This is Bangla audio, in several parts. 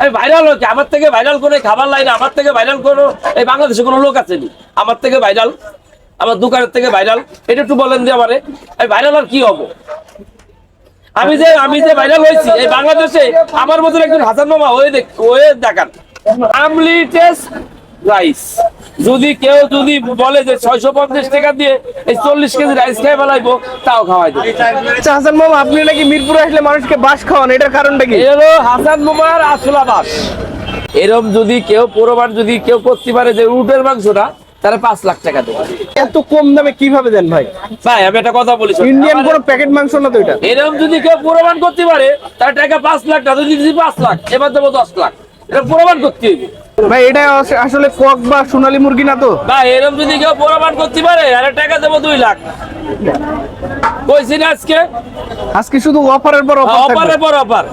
আমি ভাইরাল হচ্ছে আমার থেকে ভাইরাল করে খাবার লাইনে আমার থেকে ভাইরাল কোনো এই বাংলাদেশে কোনো লোক আছেনি আমার থেকে ভাইরাল আমার দোকানের থেকে ভাইরাল এটা একটু বলেন যে আমারে। এই ভাইরাল আর কি হব? আমি যে আমি যে ভাইরাল হয়েছি, এই বাংলাদেশে আমার মতন একজন হাসান মামা হয়ে দেখ হয়ে দেখান। আমলি টেস্ট রাইস যদি কেউ যদি বলে যে ছয়শো পঞ্চাশ টাকা দিয়ে এই চল্লিশ কেজি রাইস খেয়ে ফেলাইবো তাও খাওয়াই দেবো। আচ্ছা হাসান মামা আপনি নাকি মিরপুরে আসলে মানুষকে বাস খাওয়ান এটার কারণটা কি? এলো হাসান মামার আসলাবাস এরম যদি কেউ প্রমাণ যদি কেউ করতে পারে যে উটের মাংসটা তাহলে পাঁচ লাখ টাকা দেবে। এত কম দামে কীভাবে দেন ভাই? ভাই আমি একটা কথা বলি শোন। ইন্ডিয়ান আমার- প্যাকেট মাংস না তো এটা। এরকম যদি কেউ প্রমাণ করতে পারে তার টাকা পাঁচ লাখ টাকা যদি পাঁচ লাখ এবার দেবো দশ লাখ। এটা প্রমাণ করতে হবে ভাই এটা আসলে কক বা সোনালী মুরগি না তো? বা এরকম যদি কেউ প্রমাণ করতে পারে আরে টাকা দেবো দুই লাখ। কইছি না আজকে? আজকে শুধু অফারের পর অফার অপারের পর অপার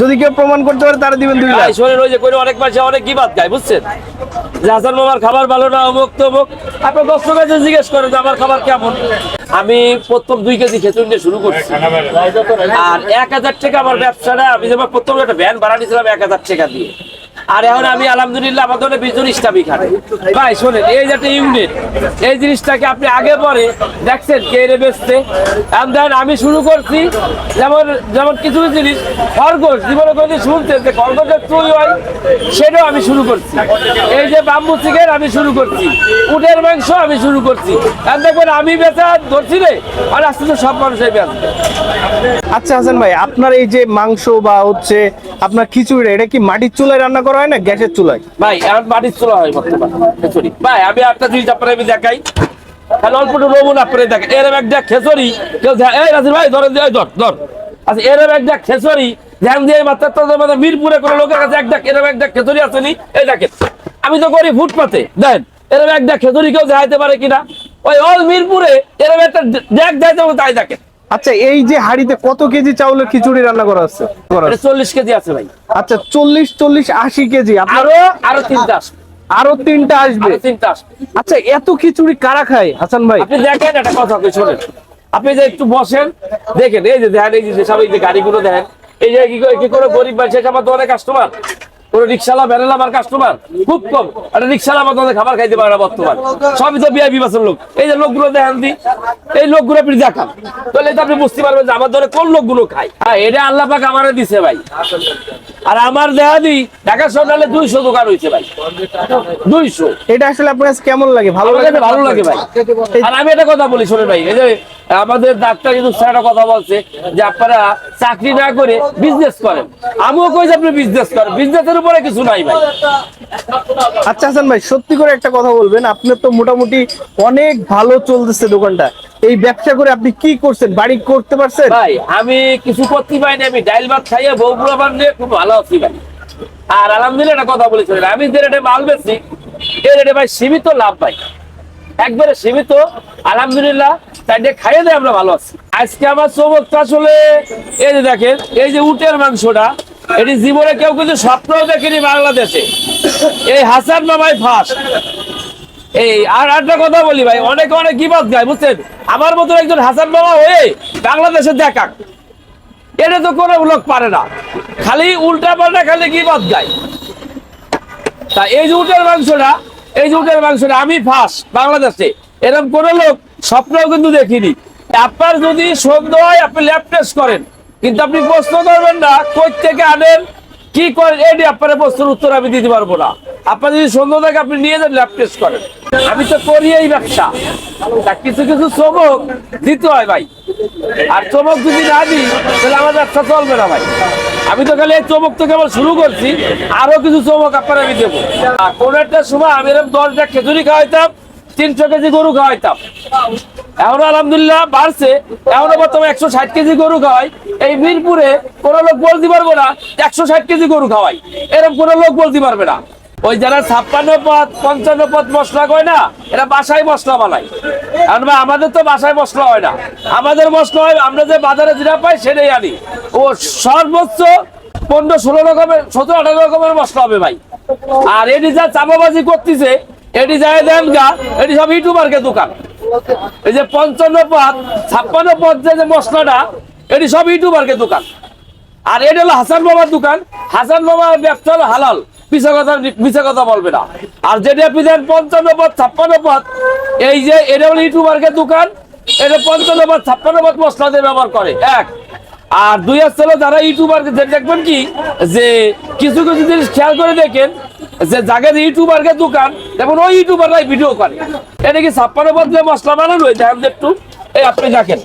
যদি কেউ প্রমাণ করতে পারে তারা দিবেন দুই লাখ। শোনেন ওই যে করে অনেক মাসে অনেক কি বাদ গায় বুঝছেন? যে হাসান মামার খাবার ভালো না অমুক তমুক। আপনার দশ কাছে জিজ্ঞেস করে যে আমার খাবার কেমন। আমি প্রথম দুই কেজি খেতুন দিয়ে শুরু করছি। আর এক হাজার টাকা আমার ব্যবসাটা আমি যেমন প্রথম একটা ভ্যান ভাড়া নিয়েছিলাম এক হাজার টাকা দিয়ে। আর এখন আমি, আলহামদুলিল্লাহ আমাদের অনেক বিজন ইস্টাবি খাটে ভাই, শোনেন, এই যে একটা ইউনিট এই জিনিসটাকে আপনি আগে পরে দেখছেন কে রে বেচতে দেখেন, আমি শুরু করছি যেমন যেমন কিছু কিছু জিনিস, খরগোশ, জীবনে কোনো শুনতে যে খরগোশের চুই হয়? সেটাও আমি শুরু করছি। এই যে বাম্বু চিকেন আমি শুরু করছি। উটের মাংস আমি শুরু করছি। এখন দেখবেন, আমি বেচা ধরছি রে, আর আস্তে আস্তে সব মানুষই বেচবে আচ্ছা হাসান ভাই, আপনার এই যে মাংস বা হচ্ছে আপনার খিচুড়ি, এটা কি মাটির চুলায় রান্না করা হয় না গ্যাসের চুলায়? ভাই মাটির চুলা হয় খিচুড়ি। ভাই, আমি একটা জিনিস আপনার আমি দেখাই। তাহলে অল্প আপনার এরম একটা খেসরি কেউ এই রাজীব ভাই ধর ধর। আচ্ছা এরম একটা খেসরি ধ্যান দিয়ে তোদের মধ্যে মিরপুরে কোনো লোকের কাছে একটা এরম একটা খেসরি আসেনি এই দেখেন। আমি তো করি ফুটপাতে, দেন। এরম একটা খেসরি কেউ দেখাইতে পারে কিনা? ওই অল মিরপুরে এরম একটা দেখ দেখাইতে তাই দেখেন। আচ্ছা এই যে হাড়িতে কত কেজি চাউলের খিচুড়ি রান্না করা হচ্ছে? চল্লিশ কেজি আছে ভাই। আচ্ছা চল্লিশ চল্লিশ আশি কেজি। আরও আরও তিনটা আসবে। আরও তিনটা আসবে? তিনটা আসবে। আচ্ছা এত খিচুড়ি কারা খায় হাসান ভাই? আপনি দেখেন একটা কথা শোনেন। আপনি যে একটু বসেন দেখেন এই যে দেখেন এই যে সব এই যে গাড়িগুলো দেখেন এই যে কি করে- কি করে গরিব মানুষের আমার তো অনেক কাস্টমার কোন রিক্সালা ভ্যানেলা আমার কাস্টমার খুব কম। একটা রিক্সালা আমার খাবার খাইতে পারে না বর্তমান। সবই তো বিআইপি বাসের লোক। এই যে লোকগুলো দেখেন দি এই লোকগুলো আপনি দেখান তাহলে তো আপনি বুঝতে পারবেন যে আমার ধরে কোন লোকগুলো খায়। হ্যাঁ এটা আল্লাহ পাক আমারে দিছে ভাই। আর আমার দেহা দি ঢাকা শহরে দুইশো দোকান হয়েছে ভাই। দুইশো। এটা আসলে আপনার কেমন লাগে? ভালো লাগে ভালো লাগে? ভাই। আর আমি একটা কথা বলি শোনেন ভাই এই যে আমাদের ডাক্তার কিন্তু স্যার একটা কথা বলছে যে আপনারা চাকরি না করে বিজনেস করেন। আমিও কই যে আপনি বিজনেস করেন। বিজনেসের উপরে কিছু নাই ভাই। আচ্ছা হাসান ভাই সত্যি করে একটা কথা বলবেন আপনার তো মোটামুটি অনেক ভালো চলতেছে দোকানটা। এই ব্যবসা করে আপনি কি করছেন? বাড়ি করতে পারছেন? ভাই আমি কিছু করতে পারিনি আমি ডাইল ভাত খাইয়ে বউ বুড়া বান নিয়ে খুব ভালো আছি ভাই। আর আলহামদুলিল্লাহ একটা কথা বলেছিলেন। আমি যে রেটে মাল বেচছি এই রেটে ভাই সীমিত লাভ ভাই। একবারে সীমিত। আলহামদুলিল্লাহ, তাই দিয়ে খাইয়ে দেয় আমরা ভালো আছি। আজকে আমার চমকটা আসলে, এই যে দেখেন, এই যে উটের মাংসটা, এটি জীবনে কেউ কিন্তু স্বপ্নও দেখেনি বাংলাদেশে। এই হাসান মামাই ফার্স্ট এই, আর একটা কথা বলি ভাই, অনেকে অনেক গিবাদ গায়, বুঝছেন? আমার মতো একজন হাসান মামা হয়ে বাংলাদেশে দেখাক। এটা তো কোনো লোক পারে না। খালি উল্টা পাল্টা খালি কি গিবাদ গায়। তা এই যে উটের মাংসটা এই যে উটের মাংসটা আমি ফার্স্ট বাংলাদেশে। এরকম কোন লোক স্বপ্নও কিন্তু দেখিনি। আপনার যদি সন্দেহ হয় আপনি ল্যাব করেন, কিন্তু আপনি প্রশ্ন করবেন না কই থেকে আনেন, কি করেন এটি আপনার প্রশ্নের উত্তর আমি দিতে পারব না। আপনার যদি সন্দেহ থাকে, আপনি নিয়ে যান ল্যাব করেন। আমি তো করি এই ব্যবসা। কিছু কিছু চমক দিতে হয় ভাই। আর চমক যদি না দিই, তাহলে আমার ব্যবসা চলবে না ভাই। আমি তো খালি এই চমক তো কেবল শুরু করছি, আরও কিছু চমক আপনার আমি দেবো। কোন একটা সময় আমি এরকম দশটা খেজুরি খাওয়াইতাম, তিনশো কেজি গরু খাওয়াইতাম। এখন আলহামদুলিল্লাহ বাড়ছে, এখনও বর্তমানে একশো ষাট কেজি গরু খাওয়াই। এই মিরপুরে কোন লোক বলতে পারব না, একশো ষাট কেজি গরু খাওয়াই। এরকম কোনো লোক বলতে পারবে না। ওই যারা ছাপ্পান্ন পথ পঞ্চান্ন পথ মশলা কয় না, এরা বাসায় মশলা বানায়। কারণ আমাদের তো বাসায় মশলা হয় না। আমাদের মশলা হয়, আমরা যে বাজারে যেটা পাই সেটাই আনি। ও সর্বোচ্চ পনেরো ষোলো রকমের, সতেরো আঠারো রকমের মশলা হবে ভাই। আর এটি যা চাপাবাজি করতেছে, এটি যায় দেন গা, এটি সব ইউটিউবারকে দোকান। এই যে পঞ্চান্ন পথ ছাপ্পান্ন পথ যে যে মশলাটা, এটি সব ইউটিউবারকে দোকান। আর এটা হলো হাসান বাবার দোকান। হাসান বাবার ব্যবসা হলো হালাল। পিছা কথা, মিছা কথা বলবে না। আর যেটা পঞ্চান্ন পথ ছাপ্পান্ন পথ এই যে এটা হলো দোকান, এটা পঞ্চান্ন পথ ছাপ্পান্ন পথ মশলা দিয়ে ব্যবহার করে। এক। আর দুই আসছে যারা ইউটিউবার দেখবেন কি, যে কিছু কিছু জিনিস খেয়াল করে দেখেন, যে জায়গায় ইউটিউবারকে দোকান দেখুন ওই ইউটিউবাররাই ভিডিও করে। এটা কি ছাপ্পান্ন পথ দিয়ে মশলা বানানো? আমি একটু, এই আপনি দেখেন।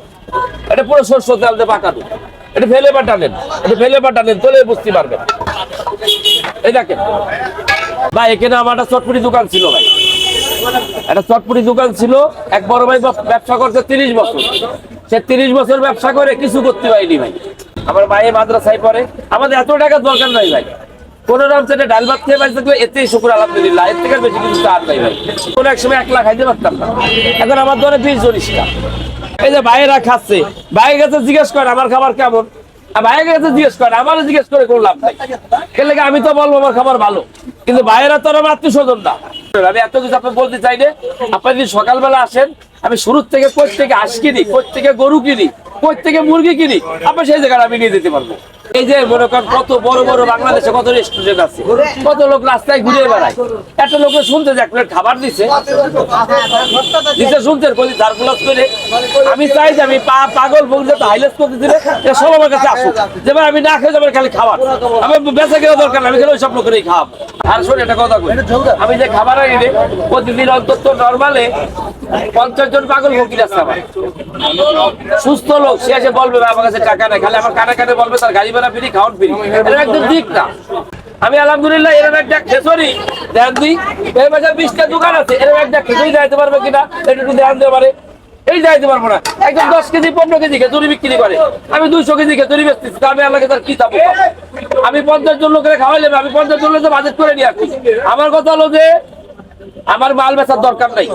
এটা পুরো সরষে তেল দিয়ে পাকানো। এটা ফেলে পাঠালেন। এটা ফেলে পাঠালেন তোলে বুঝতে পারবেন। এই দেখেন। ভাই, এখানে আমার একটা চটপুরি দোকান ছিল ভাই। একটা চটপুরি দোকান ছিল। এক বড় ভাই ব্যব- ব্যবসা করছে তিরিশ বছর। সে তিরিশ বছর ব্যবসা করে কিছু করতে পারিনি ভাই। আমার মায়ের মাদ্রাসায় পরে আমাদের এত টাকা দরকার নাই ভাই। সেটা ডাল ভাত খেয়ে বাড়িতে এতেই শুকুর, আলহামদুলিল্লাহ। এর থেকে বেশি আর নাই ভাই। কোন এক সময় খাইতে পারতাম না। এখন আমার ধরে বিশ জনিসটা এই যে ভাইয়েরা খাচ্ছে, ভাইয়ের কাছে জিজ্ঞেস করে, আমার খাবার কেমন? ভাইয়ের কাছে জিজ্ঞেস করে, আমারও জিজ্ঞেস করে করলাম ভাই এর আমি তো বলব, আমার খাবার ভালো। কিন্তু ভাইয়েরা তো আমার আত্মীয় না। আমি এত কিছু আপনি বলতে চাই না। আপনি যদি সকালবেলা আসেন, আমি শুরুর থেকে কোচ থেকে হাঁস কিনি কোচ থেকে গরু কিনি কোচ থেকে মুরগি কিনি আপনি সেই জায়গায় আমি নিয়ে যেতে পারব। এই যে মনে করেন কত বড় বড় বাংলাদেশে কত রেস্টুরেন্ট আছে, কত লোক রাস্তায় ঘুরে বেড়ায়। একটা লোকে শুনতে যে এক প্লেট খাবার দিছে দিতে শুনছেন বলি ধারগুলাস করে, আমি চাই যে আমি পা পাগল বলতে তো হাইলাইট করতে দিলে সব আমার কাছে আসুক। যে ভাই, আমি না খেয়ে যাবেন খালি খাবার। আমি বেঁচে গেলে দরকার আমি খেলে ওই সব লোকেরই খাওয়াবো? আর শোন, একটা কথা কই। আমি যে খাবার আনি প্রতিদিন অন্তত নর্মালে পঞ্চাশ জন পাগল ফকির আছে আমার। সুস্থ লোক, সে এসে বলবে আমার কাছে টাকা নেই, খালি আমার কানে কানে বলবে, তার গাড়ি ফ্রি এটা একদম ঠিক না। আমি আলহামদুলিল্লাহ এরকম একটা খেসরি দেন বিশটা দোকান আছে, এরকম একটা খেসরি যাইতে পারবে কিনা একটু দিতে পারে। এই যাইতে পারব না। একদম দশ কেজি, পনেরো কেজি খেতুরি বিক্রি করে। আমি দুইশো কেজি বেচতেছি আমি আল্লাহকে তার কি চাবো? আমি পঞ্চাশ জন লোকের খাওয়াইলে আমি পঞ্চাশ জন লোকের বাজেট করে নিয়ে আসছি। আমার কথা হলো যে, আমার মাল বেচার দরকার নাই।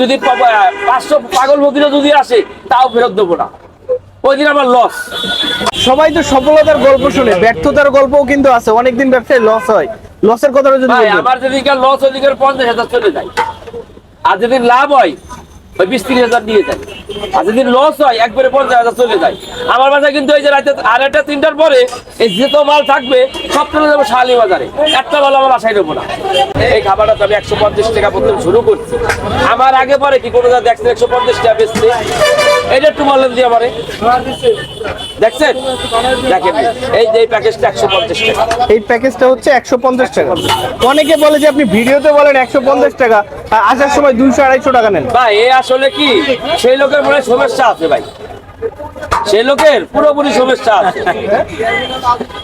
যদি পাঁচশো পাগল বকিরা যদি আসে, তাও ফেরত দেবো না। ওই দিন আমার লস সবাই তো সফলতার গল্প শুনে ব্যর্থতার গল্পও কিন্তু আছে অনেকদিন ব্যবসায় লস হয়। লসের কথাটা যদি। আমার যদি লস ওদিকে পঞ্চাশ হাজার চলে যায়। আর যদি লাভ হয় ওই বিশ তিরিশ হাজার নিয়ে যায় আর যেদিন লস হয়, একবারে পঞ্চাশ হাজার চলে যায়। আমার বাসায় কিন্তু এই যে রাতে আড়াইটা তিনটার পরে এই যেত মাল থাকবে, সব চলে যাব শালি বাজারে। একটা মাল আমার বাসায় নেব না। এই খাবারটা তো আমি একশো পঞ্চাশ টাকা প্রথম শুরু করছি। আমার আগে পরে কি কোনো দেখছেন একশো পঞ্চাশ টাকা বেচছে এটা একটু বললেন দিয়ে আমারে। দেখছেন? দেখেন। এই যে এই প্যাকেজটা একশো পঞ্চাশ টাকা। এই প্যাকেজটা হচ্ছে একশো পঞ্চাশ টাকা। অনেকে বলে যে আপনি ভিডিওতে বলেন একশো পঞ্চাশ টাকা। আসার সময় দুইশো আড়াইশো টাকা নেন। ভাই এ আসলে কি? সেই লোকের মনে হয় সমস্যা আছে ভাই। সেই লোকের পুরোপুরি সমস্যা আছে।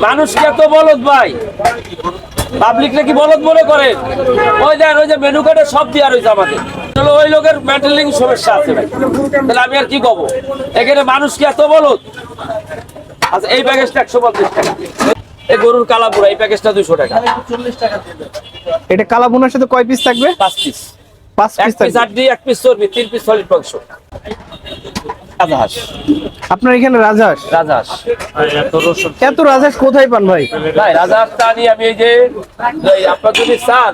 মানুষকে এত বলদ ভাই। পাবলিক কি বলদ মনে করে? ওই দেন ওই যে মেনু কার্ডে সব দেওয়া রয়েছে আমাদের। তাহলে ওই লোকের মেন্টালিং সমস্যা আছে ভাই। তাহলে আমি আর কি কব এখানে মানুষকে এত বলদ? আচ্ছা এই প্যাকেজটা একশো পঞ্চাশ টাকা। এই গরুর কালাপুরা এই প্যাকেজটা দুশো টাকা। এটা কালা বোনার সাথে কয় পিস থাকবে? পাঁচ পিস পাঁচ এক পিস পিস আড্ডি এক পিস চর্বি তিন পিস সলিড মাংস। রাজহাঁস। আপনার এখানে রাজহাঁস? রাজহাঁস। এত রাজহাঁস কোথায় পান ভাই? ভাই রাজহাঁসটা আনি আমি এই যে আপনার যদি চান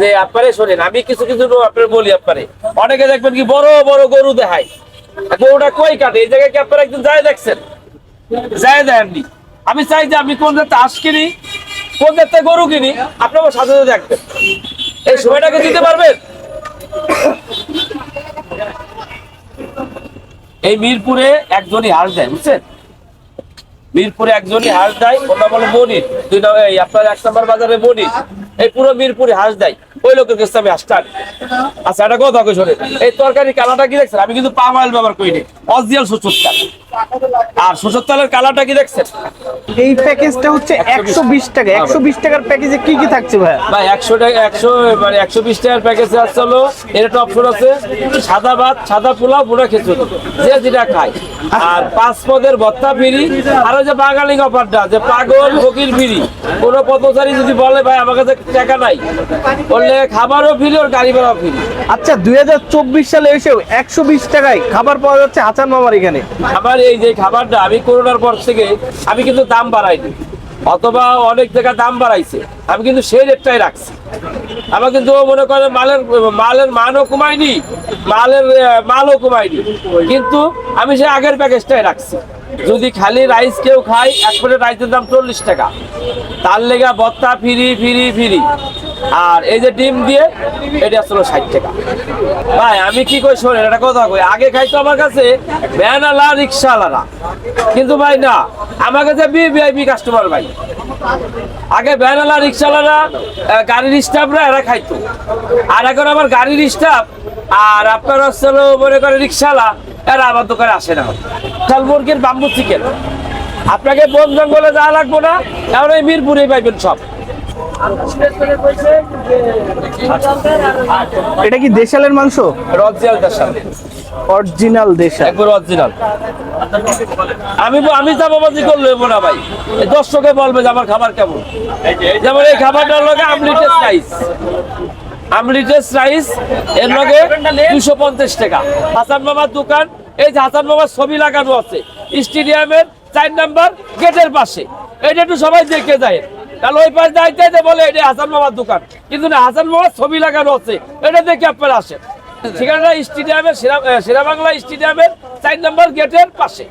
যে আপনারে শোনেন আমি কিছু কিছু আপনার বলি আপনারে। অনেকে দেখবেন কি বড় বড় গরু দেখায়। গরুটা কই কাটে? এই জায়গায় কি আপনারা একদিন যায় দেখছেন? যায় দেননি আমি চাই যে আমি কোন জাতে হাঁস কিনি কোন জাতে গরু কিনি আপনি আমার সাথে সাথে দেখবেন। এই সময়টাকে দিতে পারবেন? এই মিরপুরে একজনই হাঁস দেয়, বুঝছেন? মিরপুরে একজনই হাঁস দেয়, ওটা বলে বনি দুই নম্বর এই আপনার এক নম্বর বাজারে বনি এই পুরো মিরপুরে হাঁস দেয়। ওই লোকের কাছে আমি হাঁসটা আচ্ছা এটা কথা শোনেন। এই তরকারি কালাটা কি দেখছেন? আমি কিন্তু পাম অয়েল ব্যবহার করিনি। অরিজিনাল সরষের তেল। আর সরষের তেলের কালারটা কি দেখছেন? এই প্যাকেজটা হচ্ছে একশো বিশ টাকা। একশো বিশ টাকার প্যাকেজে কি কি থাকছে ভাই ভাই একশো টাকা একশো মানে একশো বিশ টাকার প্যাকেজ হলো এর একটা অপশন আছে সাদা ভাত সাদা পোলাও খিচুড়ি। যে যেটা খায়। আর পাঁচ পদের ভত্তা আর ওই যে বাঙালি অফারটা যে পাগল ফকির ফিরি কোনো পথচারী যদি বলে ভাই আমার কাছে টাকা নাই। বললে খাবারও ফিরি ওর গাড়ি ভাড়াও ফিরি। আচ্ছা দুই হাজার চব্বিশ সালে এসেও একশো বিশ টাকায় খাবার পাওয়া যাচ্ছে হাসান মামার এখানে? আমার এই যে খাবারটা, আমি করোনার পর থেকে আমি কিন্তু দাম বাড়াইনি। অথবা অনেক জায়গায় দাম বাড়াইছে। আমি কিন্তু সেই রেটটাই রাখছি। আমার কিন্তু মনে করে মালের মালের মানও কমায়নি, মালের মালও কমায়নি। কিন্তু আমি সেই আগের প্যাকেজটাই রাখছি। যদি খালি রাইস কেউ খায়, এক প্লেট রাইসের দাম চল্লিশ টাকা। তার লেগা বত্তা ফিরি ফিরি ফিরি। আর এই যে ডিম দিয়ে, এটা আসলে ষাট টাকা। ভাই, আমি কি কই শোনেন, একটা কথা কই, আগে খাইতো আমার কাছে ভ্যানালা রিক্সাওয়ালারা কিন্তু ভাই, না, আমার কাছে ভিআইপি কাস্টমার ভাই। আগে ভ্যানালা রিক্সাওয়ালারা গাড়ির স্টাফরা এরা খাইতো। আর এখন আমার গাড়ির স্টাফ আর আপনার হচ্ছে মনে করে রিক্সাওয়ালা এরা আমার দোকানে আসে না। শাল মুরগির বাম্বু চিকেন আপনাকে বন জঙ্গলে যাওয়া লাগবো না এখন এই মিরপুরে পাইবেন সব। এটা কি দেশালের মাংস? রজিয়াল দেশাল। অরিজিনাল দেশাল। একবার অরিজিনাল। আমি আমি চাপাবাজি করলে হইবো না ভাই। দর্শকে বলবে যে আমার খাবার কেমন? যেমন এই খাবারটার লগে আমলিটেস রাইস আমলিটেস রাইস এর লগে দুশো পঞ্চাশ টাকা। হাসান মামার দোকান এই যে হাসান মামার ছবি লাগানো আছে। স্টেডিয়ামের চার নাম্বার গেটের পাশে। এটা একটু সবাই দেখে যায়। তাহলে ওই পাশ দায়িত্ব যে বলে, এটা হাসান মামার দোকান। কিন্তু না, হাসান মামার ছবি লাগানো আছে। এটা দেখে আপনারা আসেন। ঠিকানা স্টেডিয়ামের, সেরা সেরা বাংলা স্টেডিয়ামের চার নম্বর গেটের পাশে।